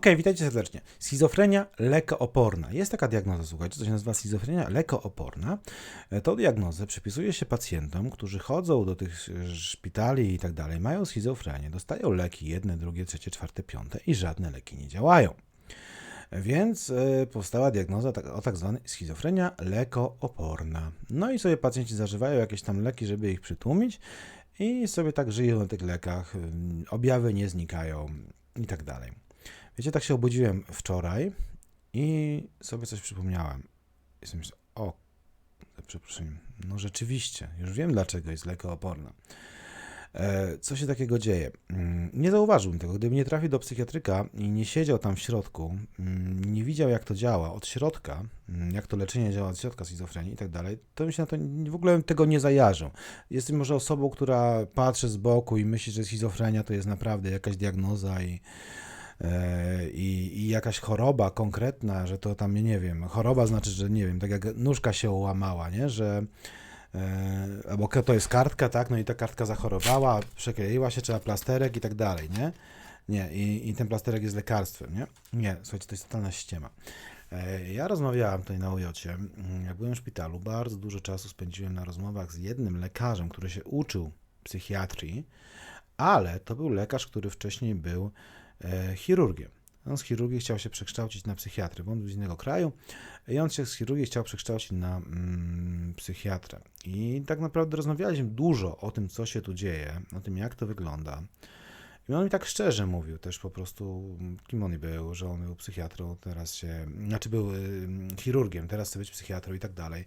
Okej, witajcie serdecznie. Schizofrenia lekooporna. Jest taka diagnoza, słuchajcie, to się nazywa schizofrenia lekooporna. E, Tą diagnozę przypisuje się pacjentom, którzy chodzą do tych szpitali i tak dalej, mają schizofrenię, dostają leki jedne, drugie, trzecie, czwarte, piąte i żadne leki nie działają. Więc e, powstała diagnoza tak, o tak zwanej schizofrenia lekooporna. No i sobie pacjenci zażywają jakieś tam leki, żeby ich przytłumić i sobie tak żyją na tych lekach, ym, objawy nie znikają i tak dalej. Wiecie, tak się obudziłem wczoraj i sobie coś przypomniałem. I sobie myślę, o, za przeproszeniem, no rzeczywiście, już wiem dlaczego jest lekooporna. E, Co się takiego dzieje? Mm, Nie zauważyłbym tego. Gdybym nie trafił do psychiatryka i nie siedział tam w środku, mm, nie widział jak to działa od środka, mm, jak to leczenie działa od środka schizofrenii i tak dalej, to bym się na to w ogóle tego nie zajarzył. Jestem może osobą, która patrzy z boku i myśli, że schizofrenia to jest naprawdę jakaś diagnoza i, i, i jakaś choroba konkretna, że to tam, nie wiem, choroba znaczy, że nie wiem, tak jak nóżka się łamała, nie, że e, albo to jest kartka, tak, no i ta kartka zachorowała, przekleiła się, trzeba plasterek i tak dalej, nie? Nie, i, i ten plasterek jest lekarstwem, nie? Nie, słuchajcie, to jest totalna ściema. E, Ja rozmawiałem tutaj na ujocie, mm, jak byłem w szpitalu, bardzo dużo czasu spędziłem na rozmowach z jednym lekarzem, który się uczył psychiatrii, ale to był lekarz, który wcześniej był e, chirurgiem. On z chirurgii chciał się przekształcić na psychiatrę, bo on był z innego kraju i on się z chirurgii chciał przekształcić na mm, psychiatrę. I tak naprawdę rozmawialiśmy dużo o tym, co się tu dzieje, o tym, jak to wygląda. I on mi tak szczerze mówił też po prostu, kim on był, że on był psychiatrą, teraz się, znaczy był y, chirurgiem, teraz chce być psychiatrą i tak dalej.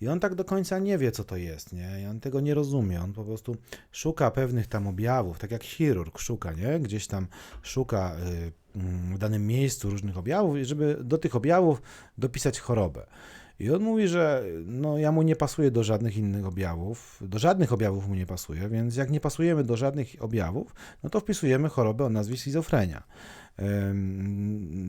I on tak do końca nie wie, co to jest, nie? I on tego nie rozumie, on po prostu szuka pewnych tam objawów, tak jak chirurg szuka, nie? Gdzieś tam szuka y, mm, w danym miejscu różnych objawów, żeby do tych objawów dopisać chorobę. I on mówi, że no, ja mu nie pasuje do żadnych innych objawów, do żadnych objawów mu nie pasuje, więc jak nie pasujemy do żadnych objawów, no to wpisujemy chorobę o nazwie schizofrenia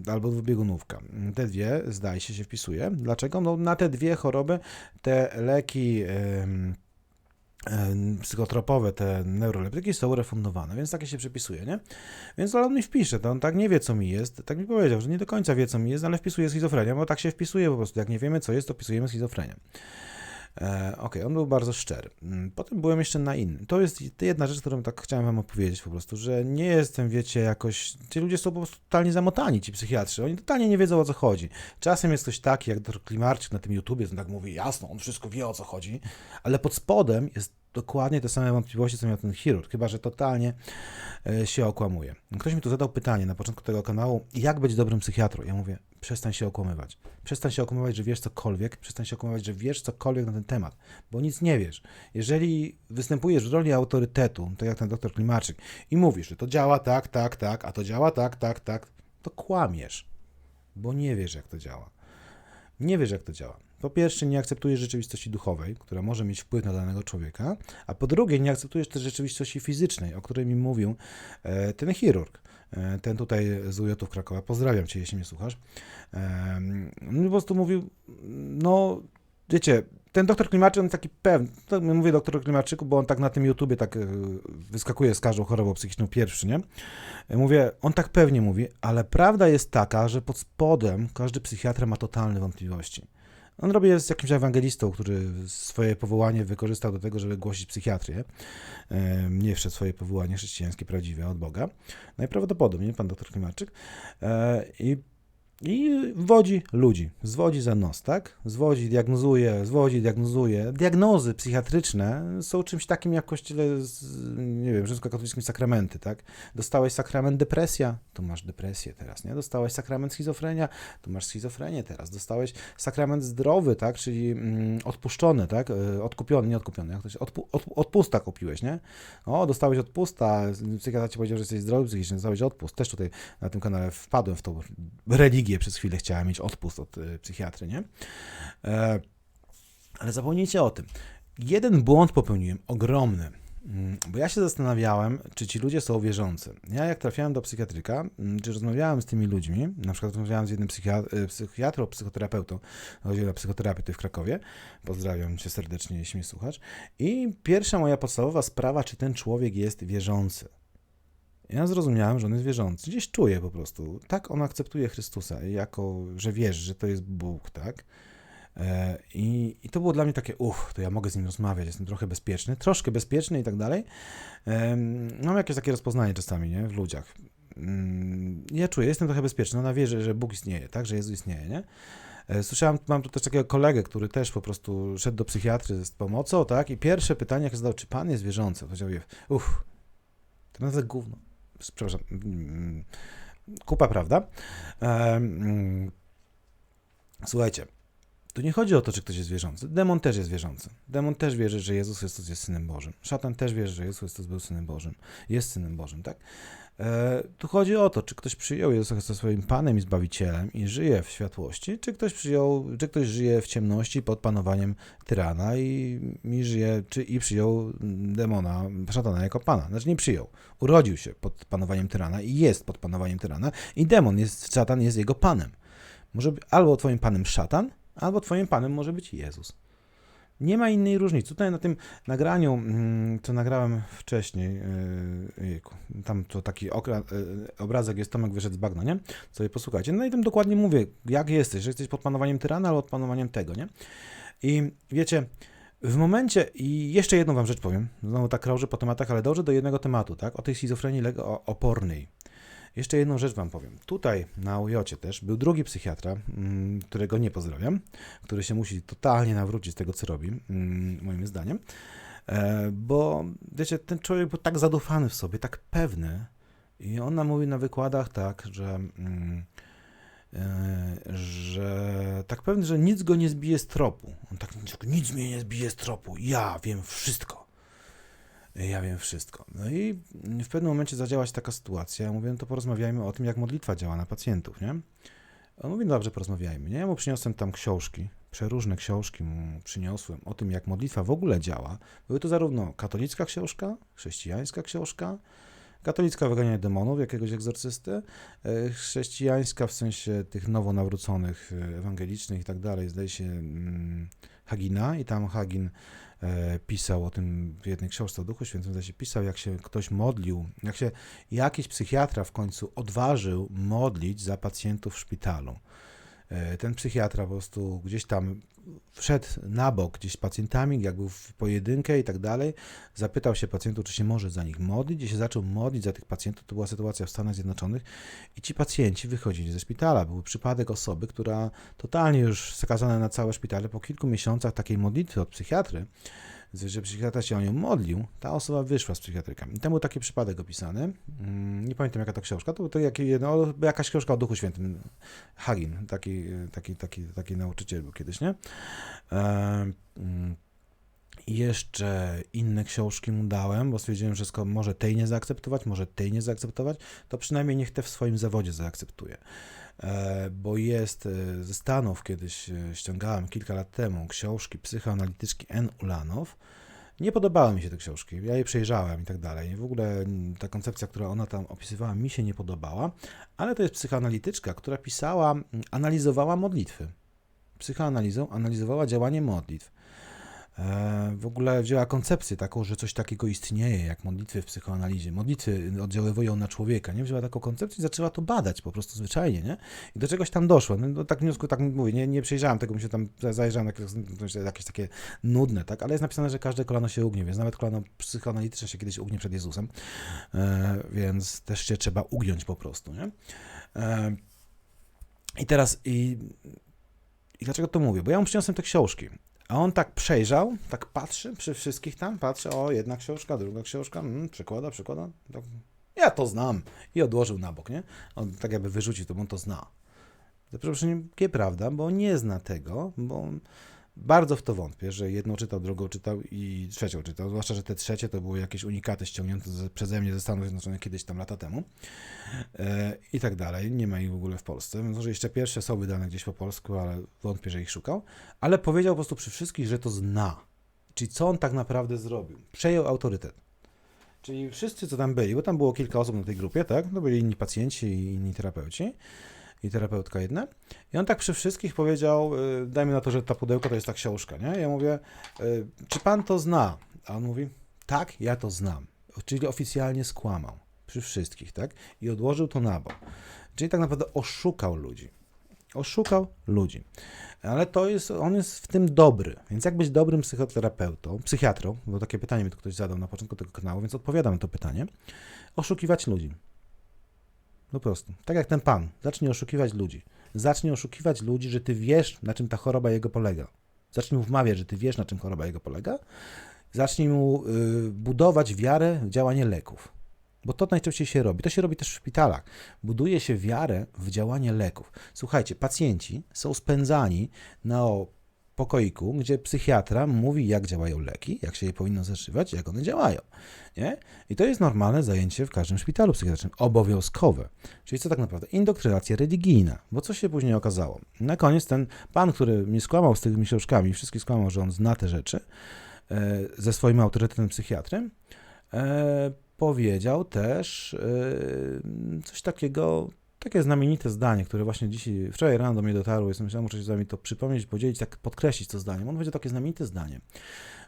albo dwubiegunówka. Te dwie, zdaje się, się wpisuje. Dlaczego? No, na te dwie choroby te leki em, psychotropowe, te neuroleptyki są refundowane, więc takie się przepisuje, nie? Więc on mi wpisze, to on tak nie wie, co mi jest, tak mi powiedział, że nie do końca wie, co mi jest, ale wpisuje schizofrenia, bo tak się wpisuje po prostu, jak nie wiemy, co jest, to wpisujemy schizofrenię. E, Okej, on był bardzo szczery. Mm, Potem byłem jeszcze na innym. To jest jedna rzecz, którą tak chciałem wam opowiedzieć po prostu, że nie jestem, wiecie, jakoś... Ci ludzie są po prostu totalnie zamotani, ci psychiatrzy. Oni totalnie nie wiedzą, o co chodzi. Czasem jest ktoś taki, jak dr Klimarczyk na tym YouTubie, on tak mówi, jasno, on wszystko wie, o co chodzi, ale pod spodem jest dokładnie te same wątpliwości, co miał ten chirurg, chyba, że totalnie e, się okłamuje. Ktoś mi tu zadał pytanie na początku tego kanału, jak być dobrym psychiatrą? Ja mówię, przestań się okłamywać. Przestań się okłamywać, że wiesz cokolwiek, przestań się okłamywać, że wiesz cokolwiek na ten temat, bo nic nie wiesz. Jeżeli występujesz w roli autorytetu, tak jak ten doktor Klimaczyk, i mówisz, że to działa tak, tak, tak, a to działa tak, tak, tak, to kłamiesz, bo nie wiesz, jak to działa. Nie wiesz, jak to działa. Po pierwsze, nie akceptujesz rzeczywistości duchowej, która może mieć wpływ na danego człowieka, a po drugie, nie akceptujesz też rzeczywistości fizycznej, o której mi mówił e, ten chirurg. E, ten tutaj z UJ Krakowa. Pozdrawiam Cię, jeśli mnie słuchasz. E, on po prostu mówił, no, wiecie, ten doktor Klimaczyk, on taki pewny, mówię doktor Klimaczyku, bo on tak na tym YouTubie tak wyskakuje z każdą chorobą psychiczną pierwszy, nie? Mówię, on tak pewnie mówi, ale prawda jest taka, że pod spodem każdy psychiatra ma totalne wątpliwości. On robi jest jakimś ewangelistą, który swoje powołanie wykorzystał do tego, żeby głosić psychiatrię. Nie wszedł swoje powołanie chrześcijańskie, prawdziwe od Boga. Najprawdopodobniej pan doktor Klimarczyk. E, I i wodzi ludzi, zwodzi za nos, tak? Zwodzi, diagnozuje, zwodzi, diagnozuje. Diagnozy psychiatryczne są czymś takim jak w kościele, nie wiem, rzymskokatolickim sakramenty, tak? Dostałeś sakrament depresja, to masz depresję teraz, nie? Dostałeś sakrament schizofrenia, to masz schizofrenię teraz. Dostałeś sakrament zdrowy, tak? Czyli mm, odpuszczony, tak? E, Odkupiony, nie odkupiony, jak to się, odpu, od, odpusta kupiłeś, nie? O, dostałeś odpusta, psychiatra ci powiedział, że jesteś zdrowy psychicznie, dostałeś odpust. Też tutaj na tym kanale wpadłem w tą religię przez chwilę, chciałem mieć odpust od y, psychiatry, nie? E, ale zapomnijcie o tym. Jeden błąd popełniłem, ogromny. Mm, Bo ja się zastanawiałem, czy ci ludzie są wierzący. Ja jak trafiałem do psychiatryka, mm, czy rozmawiałem z tymi ludźmi, na przykład rozmawiałem z jednym psychiat- y, psychiatrą, psychoterapeutą, na psychoterapię tutaj w Krakowie, pozdrawiam cię serdecznie, jeśli mnie słuchasz, i pierwsza moja podstawowa sprawa, czy ten człowiek jest wierzący. Ja zrozumiałem, że on jest wierzący. Gdzieś czuję po prostu. Tak on akceptuje Chrystusa, jako, że wierzy, że to jest Bóg, tak? E, I, I to było dla mnie takie, uff, to ja mogę z nim rozmawiać, jestem trochę bezpieczny, troszkę bezpieczny i tak dalej. Mam jakieś takie rozpoznanie czasami, nie, w ludziach. Mm, Ja czuję, jestem trochę bezpieczny, ona wierzy, że Bóg istnieje, tak, że Jezus istnieje, nie? E, Słyszałem, mam tu też takiego kolegę, który też po prostu szedł do psychiatry z pomocą, tak, i pierwsze pytanie, jakie zadał, czy pan jest wierzący? Powiedział, uff, to naprawdę gówno. Przepraszam, mm, kupa, prawda? Em, Słuchajcie, tu nie chodzi o to, czy ktoś jest wierzący. Demon też jest wierzący. Demon też wierzy, że Jezus Chrystus jest Synem Bożym. Szatan też wierzy, że Jezus Chrystus był Synem Bożym. Jest Synem Bożym, tak? E, tu chodzi o to, czy ktoś przyjął Jezusa Chrystusa swoim Panem i Zbawicielem i żyje w światłości, czy ktoś przyjął, czy ktoś żyje w ciemności pod panowaniem tyrana i, i żyje, czy i przyjął demona, szatana jako Pana. Znaczy nie przyjął. Urodził się pod panowaniem tyrana i jest pod panowaniem tyrana i demon jest, szatan jest jego Panem. Może albo twoim Panem szatan, albo twoim Panem może być Jezus. Nie ma innej różnicy. Tutaj na tym nagraniu, mm, co nagrałem wcześniej, yy, jejku, tam to taki yy, obrazek jest, Tomek wyszedł z bagna, nie? Sobie posłuchajcie. No i tam dokładnie mówię, jak jesteś, że jesteś pod panowaniem tyrana albo pod panowaniem tego, nie? I wiecie, w momencie, i jeszcze jedną wam rzecz powiem, znowu tak krążę po tematach, ale dążę do jednego tematu, tak? O tej schizofrenii opornej. Jeszcze jedną rzecz wam powiem. Tutaj na UJ też był drugi psychiatra, mm, którego nie pozdrawiam, który się musi totalnie nawrócić z tego, co robi, mm, moim zdaniem. E, Bo wiecie, ten człowiek był tak zadufany w sobie, tak pewny. I on nam mówi na wykładach tak, że, mm, e, że tak pewny, że nic go nie zbije z tropu. On tak, nic mnie nie zbije z tropu. Ja wiem wszystko. Ja wiem wszystko. No i w pewnym momencie zadziała się taka sytuacja. Ja mówię, no to porozmawiajmy o tym, jak modlitwa działa na pacjentów, nie? On mówi, no dobrze, porozmawiajmy. Nie? Ja mu przyniosłem tam książki, przeróżne książki mu przyniosłem o tym, jak modlitwa w ogóle działa. Były to zarówno katolicka książka, chrześcijańska książka, katolicka wyganianie demonów, jakiegoś egzorcysty, e, chrześcijańska w sensie tych nowo nawróconych, e, ewangelicznych i tak dalej, zdaje się mm, Hagina i tam Hagin pisał o tym w jednej książce o Duchu Świętym, się pisał, jak się ktoś modlił, jak się jakiś psychiatra w końcu odważył modlić za pacjentów w szpitalu. E, Ten psychiatra po prostu gdzieś tam wszedł na bok gdzieś z pacjentami, jak był w pojedynkę i tak dalej, zapytał się pacjentów, czy się może za nich modlić i się zaczął modlić za tych pacjentów. To była sytuacja w Stanach Zjednoczonych i ci pacjenci wychodzili ze szpitala. Był przypadek osoby, która totalnie już skazana na całe szpitale po kilku miesiącach takiej modlitwy od psychiatry, że psychiatra się o nią modlił, ta osoba wyszła z psychiatryka. I tam był taki przypadek opisany. Mm, Nie pamiętam jaka to książka. To to jaki, no, jakaś książka o Duchu Świętym. Hagin, taki, taki, taki, taki nauczyciel był kiedyś, nie? Mm, jeszcze inne książki mu dałem, bo stwierdziłem, że skoro może tej nie zaakceptować, może tej nie zaakceptować, to przynajmniej niech te w swoim zawodzie zaakceptuje. E, Bo jest e, ze Stanów, kiedyś e, ściągałem kilka lat temu książki psychoanalityczki N. Ulanow. Nie podobały mi się te książki, ja je przejrzałem i tak dalej. W ogóle ta koncepcja, która ona tam opisywała, mi się nie podobała, ale to jest psychoanalityczka, która pisała, analizowała modlitwy. Psychoanalizą analizowała działanie modlitw. E, w ogóle wzięła koncepcję taką, że coś takiego istnieje, jak modlitwy w psychoanalizie. Modlitwy oddziaływują na człowieka, nie? Wzięła taką koncepcję i zaczęła to badać po prostu zwyczajnie, nie? I do czegoś tam doszło. No, no tak wniosku, tak mówię, nie, nie przejrzałem tego, mi się tam zajrzałem, jakieś, jakieś takie nudne, tak? Ale jest napisane, że każde kolano się ugnie, więc nawet kolano psychoanalityczne się kiedyś ugnie przed Jezusem, e, więc też się trzeba ugiąć po prostu, nie? E, I teraz, i, i dlaczego to mówię? Bo ja mu przyniosłem te książki. A on tak przejrzał, tak patrzy przy wszystkich tam, patrzy, o, jedna książka, druga książka, mm, przekłada, przekłada. Tak. Ja to znam. I odłożył na bok, nie? On tak jakby wyrzucił to, on to zna. Za przeproszeniem, nieprawda, bo nie zna tego, bo bardzo w to wątpię, że jedną czytał, drugą czytał i trzecią czytał. Zwłaszcza, że te trzecie to były jakieś unikaty ściągnięte przeze mnie ze Stanów Zjednoczonych kiedyś tam lata temu e, i tak dalej. Nie ma ich w ogóle w Polsce. Może jeszcze pierwsze są wydane gdzieś po polsku, ale wątpię, że ich szukał. Ale powiedział po prostu przy wszystkich, że to zna. Czyli co on tak naprawdę zrobił? Przejął autorytet. Czyli wszyscy, co tam byli, bo tam było kilka osób na tej grupie, tak? To byli inni pacjenci i inni terapeuci. I terapeutka jedna. I on tak przy wszystkich powiedział, y, dajmy na to, że ta pudełko to jest ta książka, nie? Ja mówię, y, czy pan to zna? A on mówi, tak, ja to znam. Czyli oficjalnie skłamał. przy wszystkich, tak? I odłożył to na bok. Czyli tak naprawdę oszukał ludzi. Oszukał ludzi. Ale to jest, on jest w tym dobry. Więc jak być dobrym psychoterapeutą, psychiatrą, bo takie pytanie mi tu ktoś zadał na początku tego kanału, więc odpowiadam na to pytanie. Oszukiwać ludzi. Po prostu. Tak jak ten pan. Zacznij oszukiwać ludzi. Zacznij oszukiwać ludzi, że ty wiesz, na czym ta choroba jego polega. Zacznij mu wmawiać, że ty wiesz, na czym choroba jego polega. Zacznij mu y, budować wiarę w działanie leków. Bo to najczęściej się robi. To się robi też w szpitalach. Buduje się wiarę w działanie leków. Słuchajcie, pacjenci są spędzani na pokoiku, gdzie psychiatra mówi, jak działają leki, jak się je powinno zażywać, jak one działają. Nie? I to jest normalne zajęcie w każdym szpitalu psychiatrycznym, obowiązkowe. Czyli co tak naprawdę? Indoktrynacja religijna. Bo co się później okazało? Na koniec ten pan, który mnie skłamał z tymi książkami, wszystkich skłamał, że on zna te rzeczy, e, ze swoim autorytetem psychiatrem, e, powiedział też e, coś takiego, takie znamienite zdanie, które właśnie dzisiaj, wczoraj rano do mnie dotarło, jestem myślałem, muszę się z wami to przypomnieć, podzielić, tak podkreślić to zdanie. On powiedział takie znamienite zdanie,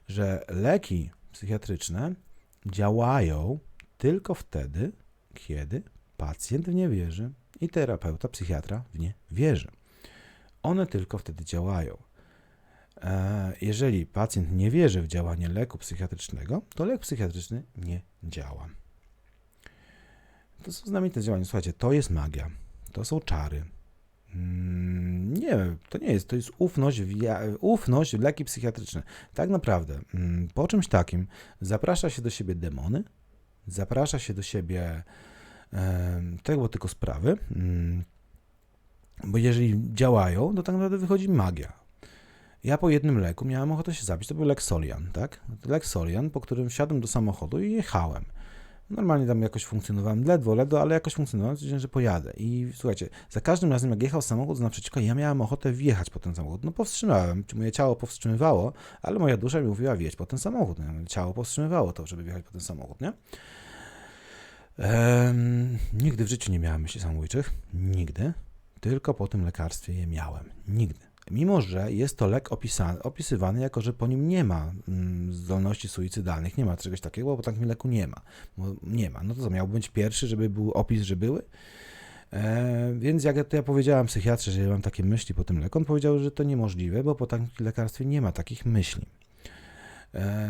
że leki psychiatryczne działają tylko wtedy, kiedy pacjent w nie wierzy i terapeuta, psychiatra w nie wierzy. One tylko wtedy działają. E, jeżeli pacjent nie wierzy w działanie leku psychiatrycznego, to lek psychiatryczny nie działa. To są znamienite działania. Słuchajcie, to jest magia. To są czary. Mm, nie, to nie jest. To jest ufność, ufność leki psychiatryczne. Tak naprawdę, mm, po czymś takim zaprasza się do siebie demony, zaprasza się do siebie e, tego tylko sprawy, mm, bo jeżeli działają, to tak naprawdę wychodzi magia. Ja po jednym leku miałem ochotę się zabić, to był lek Solian, tak? Lek Solian, po którym wsiadłem do samochodu i jechałem. Normalnie tam jakoś funkcjonowałem, ledwo, ledwo, ale jakoś funkcjonowałem, stwierdziłem, że pojadę. I słuchajcie, za każdym razem jak jechał samochód z naprzeciwka, ja miałem ochotę wjechać po ten samochód. No powstrzymałem, moje ciało powstrzymywało, ale moja dusza mi mówiła wjeść po ten samochód. No, ciało powstrzymywało to, żeby wjechać po ten samochód, nie? Ehm, nigdy w życiu nie miałem myśli samobójczych. Nigdy. Tylko po tym lekarstwie je miałem. Nigdy. Mimo, że jest to lek opisany, opisywany jako, że po nim nie ma mm, zdolności suicydalnych, nie ma czegoś takiego, bo takim leku nie ma. Nie ma. No to co, miał być pierwszy, żeby był opis, że były? E, więc jak ja, to ja powiedziałem psychiatrze, że ja mam takie myśli po tym leku, on powiedział, że to niemożliwe, bo po takim lekarstwie nie ma takich myśli. E,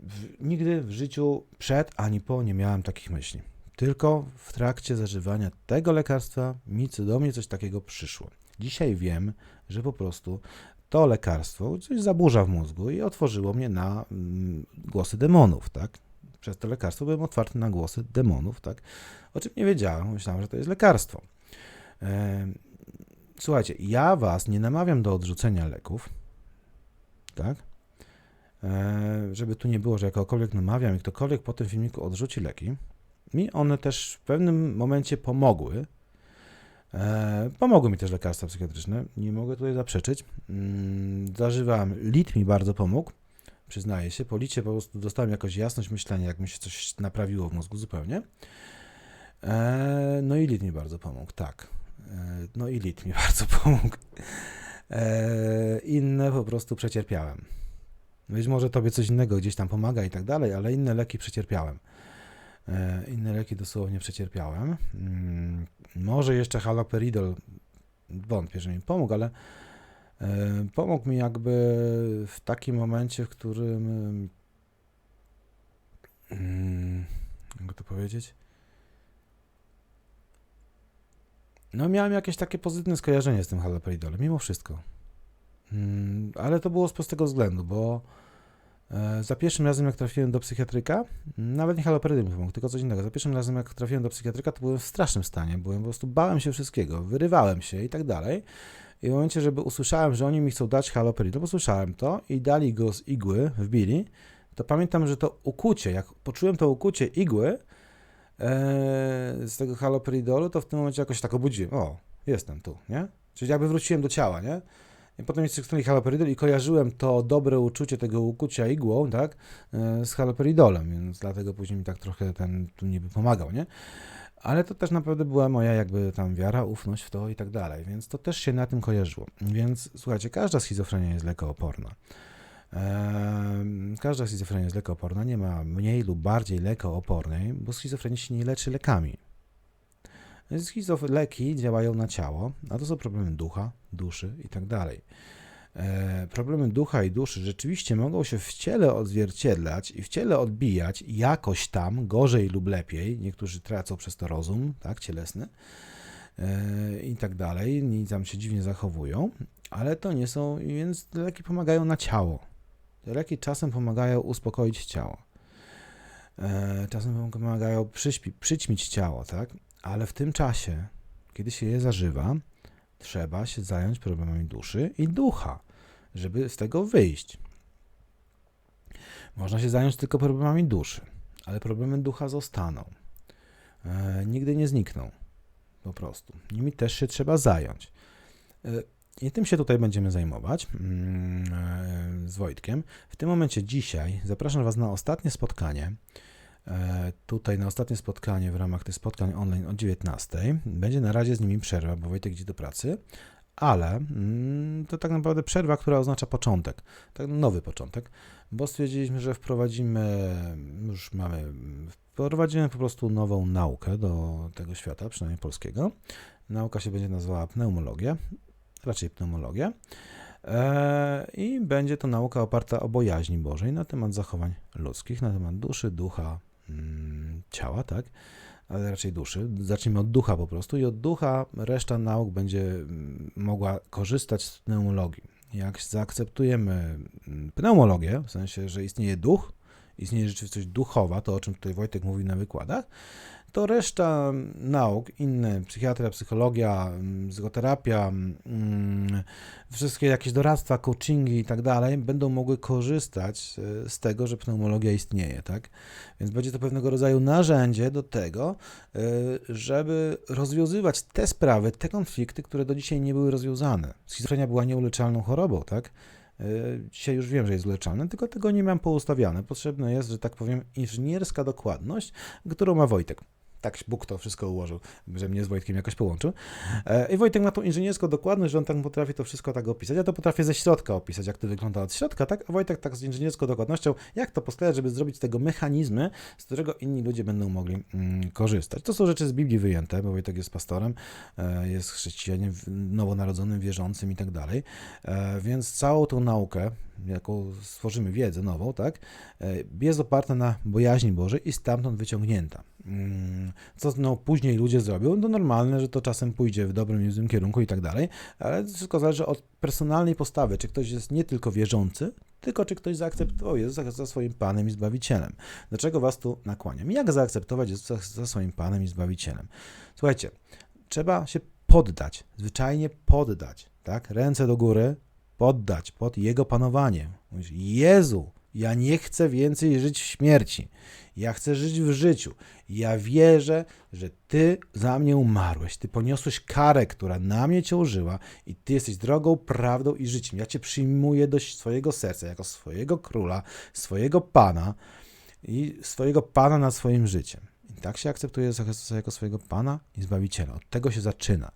w, nigdy w życiu przed ani po nie miałem takich myśli. Tylko w trakcie zażywania tego lekarstwa mi mnie coś takiego przyszło. Dzisiaj wiem, że po prostu to lekarstwo coś zaburza w mózgu i otworzyło mnie na mm, głosy demonów, tak? Przez to lekarstwo byłem otwarty na głosy demonów, tak? O czym nie wiedziałem, myślałem, że to jest lekarstwo. Słuchajcie, ja was nie namawiam do odrzucenia leków, tak? Żeby tu nie było, że jakokolwiek namawiam i ktokolwiek po tym filmiku odrzuci leki. Mi one też w pewnym momencie pomogły, pomogły mi też lekarstwa psychiatryczne, nie mogę tutaj zaprzeczyć. Mm, zażywałem, lit mi bardzo pomógł, przyznaję się. Po licie po prostu dostałem jakąś jasność myślenia, jak mi się coś naprawiło w mózgu zupełnie. E, no i lit mi bardzo pomógł, tak. E, no i lit mi bardzo pomógł. Inne po prostu przecierpiałem. Być może tobie coś innego gdzieś tam pomaga i tak dalej, ale inne leki przecierpiałem. E, inne leki dosłownie przecierpiałem. Mm, może jeszcze haloperidol, wątpię, że mi pomógł, ale e, pomógł mi jakby w takim momencie, w którym mm, jak to powiedzieć? No miałem jakieś takie pozytywne skojarzenie z tym haloperidolem, mimo wszystko. Mm, ale to było z prostego względu, bo za pierwszym razem, jak trafiłem do psychiatryka, nawet nie haloperydy pomógł, tylko coś innego. Za pierwszym razem, jak trafiłem do psychiatryka, to byłem w strasznym stanie. Byłem po prostu, bałem się wszystkiego, wyrywałem się i tak dalej. I w momencie, żeby usłyszałem, że oni mi chcą dać haloperidol, bo słyszałem to i dali go z igły, wbili, to pamiętam, że to ukucie, jak poczułem to ukucie igły e, z tego haloperidolu, to w tym momencie jakoś tak obudziłem. O, jestem tu, nie? Czyli jakby wróciłem do ciała, nie? Potem jeszcze kliknęli haloperidol i kojarzyłem to dobre uczucie tego ukucia igłą, tak, e, z haloperidolem, więc dlatego później mi tak trochę ten tu niby pomagał, nie? Ale to też naprawdę była moja jakby tam wiara, ufność w to i tak dalej, więc to też się na tym kojarzyło. Więc słuchajcie, każda schizofrenia jest lekooporna. Każda schizofrenia jest lekooporna, nie ma mniej lub bardziej lekoopornej, bo schizofrenia się nie leczy lekami. Schizof- leki działają na ciało, a to są problemy ducha, duszy i tak. E, Problemy ducha i duszy rzeczywiście mogą się w ciele odzwierciedlać i w ciele odbijać jakoś tam, gorzej lub lepiej. Niektórzy tracą przez to rozum, tak, cielesny e, i tak dalej, i tam się dziwnie zachowują, ale to nie są, więc te leki pomagają na ciało. Te leki czasem pomagają uspokoić ciało. E, Czasem pomagają przyśpi, przyćmić ciało, tak? Ale w tym czasie, kiedy się je zażywa, trzeba się zająć problemami duszy i ducha, żeby z tego wyjść. Można się zająć tylko problemami duszy, ale problemy ducha zostaną. E, nigdy nie znikną. Po prostu. Nimi też się trzeba zająć. E, I tym się tutaj będziemy zajmować mm, e, z Wojtkiem. W tym momencie dzisiaj zapraszam Was na ostatnie spotkanie. E, Tutaj na ostatnie spotkanie w ramach tych spotkań online o 19. Będzie na razie z nimi przerwa, bo Wojtek idzie do pracy, ale mm, to tak naprawdę przerwa, która oznacza początek, tak nowy początek, bo stwierdziliśmy, że wprowadzimy, już mamy, wprowadzimy po prostu nową naukę do tego świata, przynajmniej polskiego. Nauka się będzie nazywała pneumologia, raczej pneumologia. E, I będzie to nauka oparta o bojaźni Bożej na temat zachowań ludzkich, na temat duszy, ducha, ciała, tak? Ale raczej duszy. Zacznijmy od ducha po prostu i od ducha reszta nauk będzie mm, mogła korzystać z pneumologii. Jak zaakceptujemy mm, pneumologię, w sensie, że istnieje duch, istnieje rzeczywistość duchowa, to o czym tutaj Wojtek mówił na wykładach, to reszta nauk, inne, psychiatria, psychologia, mm, psychoterapia, mm, wszystkie jakieś doradztwa, coachingi i tak dalej, będą mogły korzystać e, z tego, że pneumologia istnieje, tak? Więc będzie to pewnego rodzaju narzędzie do tego, e, żeby rozwiązywać te sprawy, te konflikty, które do dzisiaj nie były rozwiązane. Schizofrenia była nieuleczalną chorobą, tak? E, Dzisiaj już wiem, że jest leczalne, tylko tego nie mam poustawiane. Potrzebna jest, że tak powiem, inżynierska dokładność, którą ma Wojtek. Tak Bóg to wszystko ułożył, że mnie z Wojtkiem jakoś połączył. E, I Wojtek ma tą inżynierską dokładność, że on tak potrafi to wszystko tak opisać. Ja to potrafię ze środka opisać, jak to wygląda od środka, tak? A Wojtek tak z inżynierską dokładnością, jak to posklejać, żeby zrobić z tego mechanizmy, z którego inni ludzie będą mogli mm, korzystać. To są rzeczy z Biblii wyjęte, bo Wojtek jest pastorem, e, jest chrześcijaninem w- nowonarodzonym, wierzącym i tak dalej. E, Więc całą tą naukę, jaką stworzymy wiedzę nową, tak, e, jest oparta na bojaźni Bożej i stamtąd wyciągnięta. Mm, Co no, później ludzie zrobią, to normalne, że to czasem pójdzie w dobrym i złym kierunku i tak dalej, ale wszystko zależy od personalnej postawy, czy ktoś jest nie tylko wierzący, tylko czy ktoś zaakceptował Jezusa za swoim Panem i Zbawicielem. Do czego was tu nakłaniam? Jak zaakceptować Jezusa za swoim Panem i Zbawicielem? Słuchajcie, trzeba się poddać, zwyczajnie poddać, tak? Ręce do góry, poddać pod Jego panowanie. Mówisz, Jezu, ja nie chcę więcej żyć w śmierci. Ja chcę żyć w życiu. Ja wierzę, że Ty za mnie umarłeś. Ty poniosłeś karę, która na mnie ciążyła i Ty jesteś drogą, prawdą i życiem. Ja Cię przyjmuję do swojego serca jako swojego króla, swojego Pana i swojego Pana nad swoim życiem. I tak się akceptuje Chrystusa jako swojego Pana i Zbawiciela. Od tego się zaczyna.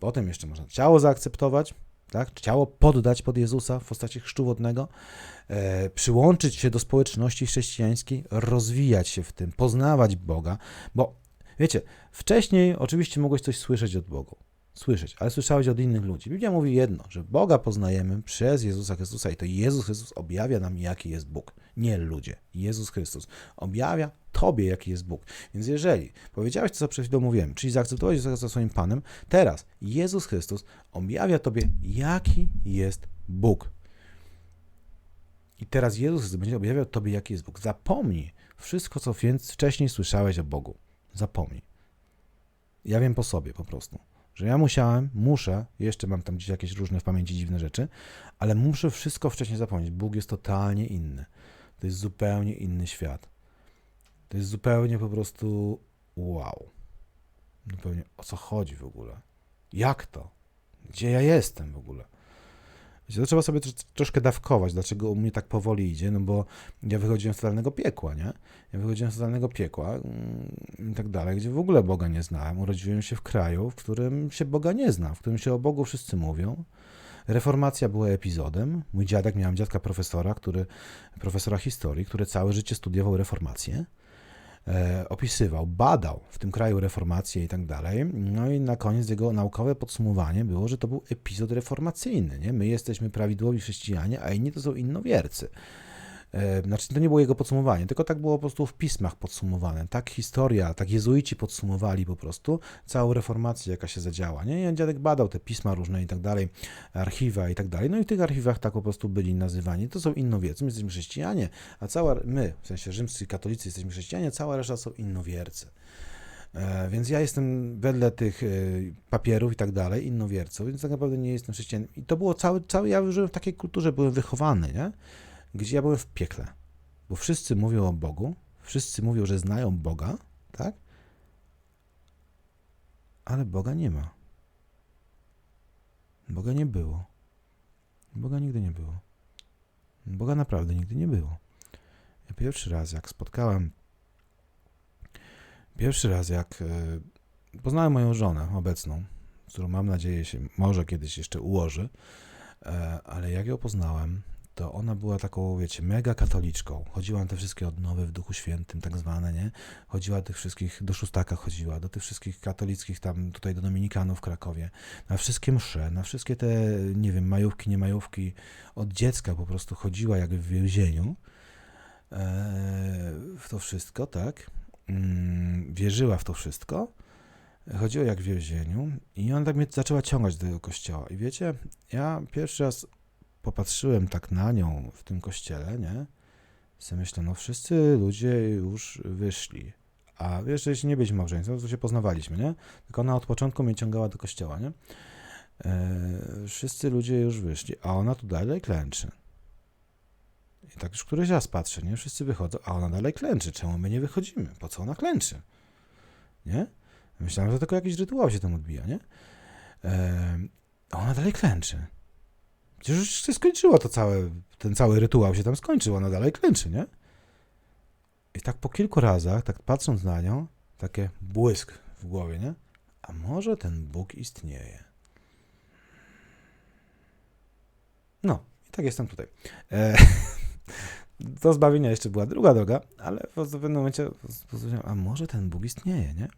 Potem jeszcze można ciało zaakceptować, tak? ciało poddać pod Jezusa w postaci chrztu wodnego, e, przyłączyć się do społeczności chrześcijańskiej, rozwijać się w tym, poznawać Boga, bo wiecie, wcześniej oczywiście mogłeś coś słyszeć od Boga, słyszeć, ale słyszałeś od innych ludzi. Biblia mówi jedno, że Boga poznajemy przez Jezusa Chrystusa i to Jezus Chrystus objawia nam, jaki jest Bóg. Nie ludzie, Jezus Chrystus objawia Tobie, jaki jest Bóg. Więc jeżeli powiedziałeś to, co przed chwilą mówiłem, czyli zaakceptowałeś Jezusa Chrystusa swoim Panem, teraz Jezus Chrystus objawia Tobie, jaki jest Bóg. I teraz Jezus Chrystus będzie objawiał Tobie, jaki jest Bóg. Zapomnij wszystko, co wcześniej słyszałeś o Bogu. Zapomnij. Ja wiem po sobie po prostu, że ja musiałem, muszę, jeszcze mam tam gdzieś jakieś różne w pamięci dziwne rzeczy, ale muszę wszystko wcześniej zapomnieć. Bóg jest totalnie inny. To jest zupełnie inny świat. To jest zupełnie po prostu wow. Zupełnie o co chodzi w ogóle? Jak to? Gdzie ja jestem w ogóle? To trzeba sobie tr- troszkę dawkować, dlaczego u mnie tak powoli idzie, no bo ja wychodziłem z totalnego piekła, nie? Ja wychodziłem z totalnego piekła mm, i tak dalej, gdzie w ogóle Boga nie znałem. Urodziłem się w kraju, w którym się Boga nie zna, w którym się o Bogu wszyscy mówią, Reformacja była epizodem. Mój dziadek, miałem dziadka profesora, który, profesora historii, który całe życie studiował reformację. E, opisywał, badał w tym kraju reformację i tak dalej. No i na koniec jego naukowe podsumowanie było, że to był epizod reformacyjny. Nie? My jesteśmy prawidłowi chrześcijanie, a inni to są innowiercy. E, Znaczy, to nie było jego podsumowanie, tylko tak było po prostu w pismach podsumowane. Tak historia, tak jezuici podsumowali po prostu całą reformację, jaka się zadziała. Nie? I dziadek badał te pisma różne i tak dalej, archiwa i tak dalej. No i w tych archiwach tak po prostu byli nazywani. To są innowiercy, my jesteśmy chrześcijanie, a cała, my, w sensie rzymscy katolicy jesteśmy chrześcijanie, cała reszta są innowiercy. E, Więc ja jestem wedle tych e, papierów i tak dalej innowiercą, więc tak naprawdę nie jestem chrześcijaninem. I to było cały, cały ja żyłem w takiej kulturze, byłem wychowany, nie? Gdzie ja byłem w piekle. Bo wszyscy mówią o Bogu, wszyscy mówią, że znają Boga, tak? Ale Boga nie ma. Boga nie było. Boga nigdy nie było. Boga naprawdę nigdy nie było. Ja pierwszy raz, jak spotkałem, pierwszy raz, jak e, poznałem moją żonę obecną, którą mam nadzieję się może kiedyś jeszcze ułoży, e, ale jak ją poznałem, to ona była taką, wiecie, mega katoliczką. Chodziła na te wszystkie odnowy w Duchu Świętym, tak zwane, nie? Chodziła tych wszystkich, do szóstaka chodziła, do tych wszystkich katolickich tam, tutaj do Dominikanów w Krakowie, na wszystkie msze, na wszystkie te, nie wiem, majówki, nie majówki. Od dziecka po prostu chodziła jak w więzieniu e, w to wszystko, tak? Mm, Wierzyła w to wszystko. Chodziła jak w więzieniu i ona tak mnie zaczęła ciągać do kościoła. I wiecie, ja pierwszy raz popatrzyłem tak na nią w tym kościele, nie? Sobie myślę, no wszyscy ludzie już wyszli. A wiesz, że nie być małżeństwem, to się poznawaliśmy, nie? Tylko ona od początku mnie ciągała do kościoła, nie? E, wszyscy ludzie już wyszli, a ona tu dalej klęczy. I tak już któryś raz patrzę, nie? Wszyscy wychodzą, a ona dalej klęczy. Czemu my nie wychodzimy? Po co ona klęczy? Nie? Myślałem, że tylko jakiś rytuał się tam odbija, nie? E, a ona dalej klęczy. Przecież już się skończyło to całe, ten cały rytuał się tam skończył, ona dalej klęczy, nie? I tak po kilku razach, tak patrząc na nią, takie błysk w głowie, nie? A może ten Bóg istnieje? No, i tak jestem tutaj. E, do zbawienia jeszcze była druga droga, ale w pewnym momencie powiedziałem, a może ten Bóg istnieje, nie?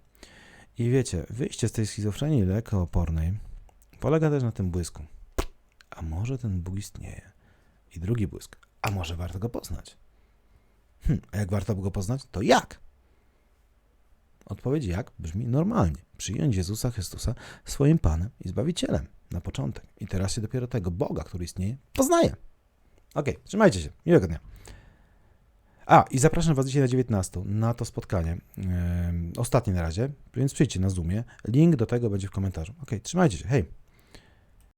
I wiecie, wyjście z tej schizofrenii lekoopornej polega też na tym błysku. A może ten Bóg istnieje? I drugi błysk. A może warto go poznać? Hm, a jak warto go poznać, to jak? Odpowiedź jak brzmi normalnie. Przyjąć Jezusa Chrystusa swoim Panem i Zbawicielem na początek. I teraz się dopiero tego Boga, który istnieje, poznaje. Okej, trzymajcie się. Miłego dnia. A, i zapraszam Was dzisiaj na 19 na to spotkanie. Yy, ostatnie na razie, więc przyjdźcie na Zoomie. Link do tego będzie w komentarzu. Okej, trzymajcie się. Hej.